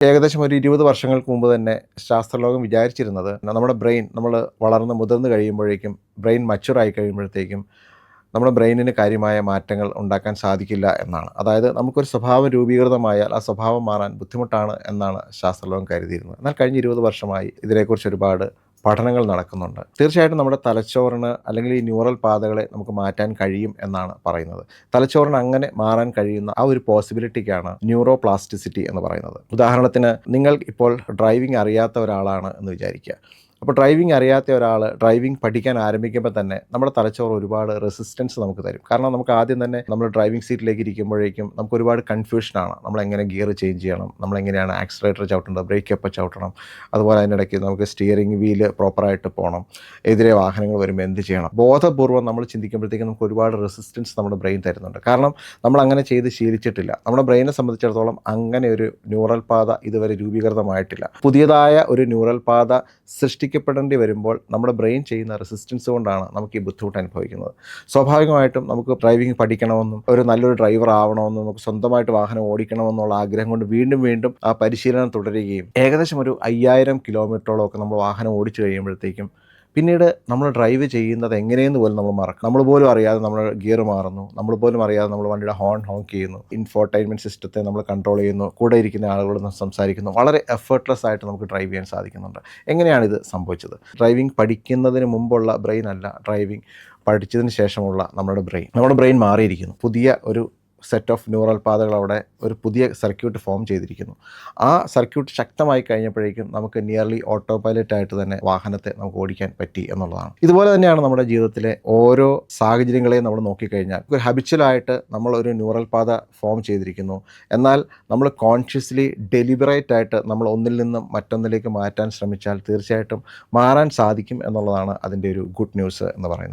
ഏകദേശം ഒരു ഇരുപത് വർഷങ്ങൾക്ക് മുമ്പ് തന്നെ ശാസ്ത്രലോകം വിചാരിച്ചിരുന്നത് നമ്മുടെ ബ്രെയിൻ നമ്മൾ വളർന്ന് മുതിർന്ന് കഴിയുമ്പോഴേക്കും ബ്രെയിൻ മച്ചുറായി കഴിയുമ്പോഴത്തേക്കും നമ്മുടെ ബ്രെയിനിന് കാര്യമായ മാറ്റങ്ങൾ ഉണ്ടാക്കാൻ സാധിക്കില്ല എന്നാണ്. അതായത് നമുക്കൊരു സ്വഭാവം രൂപീകൃതമായാൽ ആ സ്വഭാവം മാറാൻ ബുദ്ധിമുട്ടാണ് എന്നാണ് ശാസ്ത്രലോകം കരുതിയിരുന്നത്. എന്നാൽ കഴിഞ്ഞ ഇരുപത് വർഷമായി ഇതിനെക്കുറിച്ച് ഒരുപാട് പഠനങ്ങൾ നടക്കുന്നുണ്ട്. തീർച്ചയായിട്ടും നമ്മുടെ തലച്ചോറിന് അല്ലെങ്കിൽ ഈ ന്യൂറൽ പാതകളെ നമുക്ക് മാറ്റാൻ കഴിയും എന്നാണ് പറയുന്നത്. തലച്ചോറിന് അങ്ങനെ മാറാൻ കഴിയുന്ന ആ ഒരു പോസിബിലിറ്റിക്കാണ് ന്യൂറോ പ്ലാസ്റ്റിസിറ്റി എന്ന് പറയുന്നത്. ഉദാഹരണത്തിന് നിങ്ങൾ ഇപ്പോൾ ഡ്രൈവിംഗ് അറിയാത്ത ഒരാളാണ് എന്ന് വിചാരിക്കുക. അപ്പോൾ ഡ്രൈവിംഗ് അറിയാത്ത ഒരാൾ ഡ്രൈവിംഗ് പഠിക്കാൻ ആരംഭിക്കുമ്പോൾ തന്നെ നമ്മുടെ തലച്ചോറ് ഒരുപാട് റെസിസ്റ്റൻസ് നമുക്ക് തരും. കാരണം നമുക്ക് ആദ്യം തന്നെ നമ്മൾ ഡ്രൈവിംഗ് സീറ്റിലേക്ക് ഇരിക്കുമ്പോഴേക്കും നമുക്ക് ഒരുപാട് കൺഫ്യൂഷനാണ് നമ്മൾ എങ്ങനെ ഗിയർ ചേഞ്ച് ചെയ്യണം? നമ്മൾ എങ്ങനെയാണ് ആക്സിലേറ്റർ ചവിട്ടേണ്ടത്? ബ്രേക്ക് എപ്പോൾ ചവിട്ടണം. അതുപോലെ അതിനിടയ്ക്ക് നമുക്ക് സ്റ്റിയറിംഗ് വീൽ പ്രോപ്പറായിട്ട് പോകണം. എതിരെ വാഹനങ്ങൾ വരുമ്പോൾ എന്ത് ചെയ്യണം? ബോധപൂർവം നമ്മൾ ചിന്തിക്കുമ്പോഴത്തേക്കും നമുക്ക് ഒരുപാട് റെസിസ്റ്റൻസ് നമ്മുടെ ബ്രെയിൻ തരുന്നുണ്ട്. കാരണം നമ്മൾ അങ്ങനെ ചെയ്ത് ശീലിച്ചിട്ടില്ല. നമ്മുടെ ബ്രെയിനെ സംബന്ധിച്ചിടത്തോളം അങ്ങനെ ഒരു ന്യൂറൽ പാത ഇതുവരെ രൂപീകൃതമായിട്ടില്ല. പുതിയതായ ഒരു ന്യൂറൽ പാത സൃഷ്ടിക്കപ്പെടേണ്ടി വരുമ്പോൾ നമ്മുടെ ബ്രെയിൻ ചെയ്യുന്ന റെസിസ്റ്റൻസ് കൊണ്ടാണ് നമുക്ക് ഈ ബുദ്ധിമുട്ട് അനുഭവിക്കുന്നത്. സ്വാഭാവികമായിട്ടും നമുക്ക് ഡ്രൈവിംഗ് പഠിക്കണമെന്നും ഒരു നല്ലൊരു ഡ്രൈവർ ആവണമെന്നും നമുക്ക് സ്വന്തമായിട്ട് വാഹനം ഓടിക്കണമെന്നുള്ള ആഗ്രഹം കൊണ്ട് വീണ്ടും വീണ്ടും ആ പരിശീലനം തുടരുകയും ഏകദേശം ഒരു അയ്യായിരം കിലോമീറ്ററോളം ഒക്കെ നമ്മൾ വാഹനം ഓടിച്ചു കഴിയുമ്പോഴത്തേക്കും പിന്നീട് നമ്മൾ ഡ്രൈവ് ചെയ്യുന്നത് എങ്ങനെയെന്ന് പോലും നമ്മൾ മറക്കും നമ്മൾ പോലും അറിയാതെ നമ്മൾ ഗിയർ മാറുന്നു. നമ്മൾ പോലും അറിയാതെ നമ്മൾ വണ്ടിയുടെ ഹോൺ ഹോങ്ക് ചെയ്യുന്നു. ഇൻഫോർടൈൻമെന്റ് സിസ്റ്റത്തെ നമ്മൾ കൺട്രോൾ ചെയ്യുന്നു. കൂടെ ഇരിക്കുന്ന ആളുകളോട് സംസാരിക്കുന്നു. വളരെ എഫേർട്ട്ലെസ് ആയിട്ട് നമുക്ക് ഡ്രൈവ് ചെയ്യാൻ സാധിക്കുന്നുണ്ട്. എങ്ങനെയാണ് ഇത് സംഭവിച്ചത്? ഡ്രൈവിംഗ് പഠിക്കുന്നതിന് മുമ്പുള്ള ബ്രെയിൻ അല്ല ഡ്രൈവിംഗ് പഠിച്ചതിന് ശേഷമുള്ള നമ്മുടെ ബ്രെയിൻ നമ്മുടെ ബ്രെയിൻ മാറിയിരിക്കുന്നു. പുതിയ ഒരു സെറ്റ് ഓഫ് ന്യൂറൽ പാതകൾ അവിടെ ഒരു പുതിയ സർക്യൂട്ട് ഫോം ചെയ്തിരിക്കുന്നു. ആ സർക്യൂട്ട് ശക്തമായി കഴിഞ്ഞപ്പോഴേക്കും നമുക്ക് നിയർലി ഓട്ടോ പൈലറ്റ് ആയിട്ട് തന്നെ വാഹനത്തെ നമുക്ക് ഓടിക്കാൻ പറ്റി എന്നുള്ളതാണ്. ഇതുപോലെ തന്നെയാണ് നമ്മുടെ ജീവിതത്തിലെ ഓരോ സാഹചര്യങ്ങളെയും നമ്മൾ നോക്കിക്കഴിഞ്ഞാൽ. ഒരു ഹബിച്വലായിട്ട് നമ്മൾ ഒരു ന്യൂറൽ പാത ഫോം ചെയ്തിരിക്കുന്നു. എന്നാൽ നമ്മൾ കോൺഷ്യസ്ലി ഡെലിബറേറ്റ് ആയിട്ട് നമ്മൾ ഒന്നിൽ നിന്നും മറ്റൊന്നിലേക്ക് മാറ്റാൻ ശ്രമിച്ചാൽ തീർച്ചയായിട്ടും മാറാൻ സാധിക്കും എന്നുള്ളതാണ് അതിന്റെ ഒരു ഗുഡ് ന്യൂസ് എന്ന് പറയുന്നത്.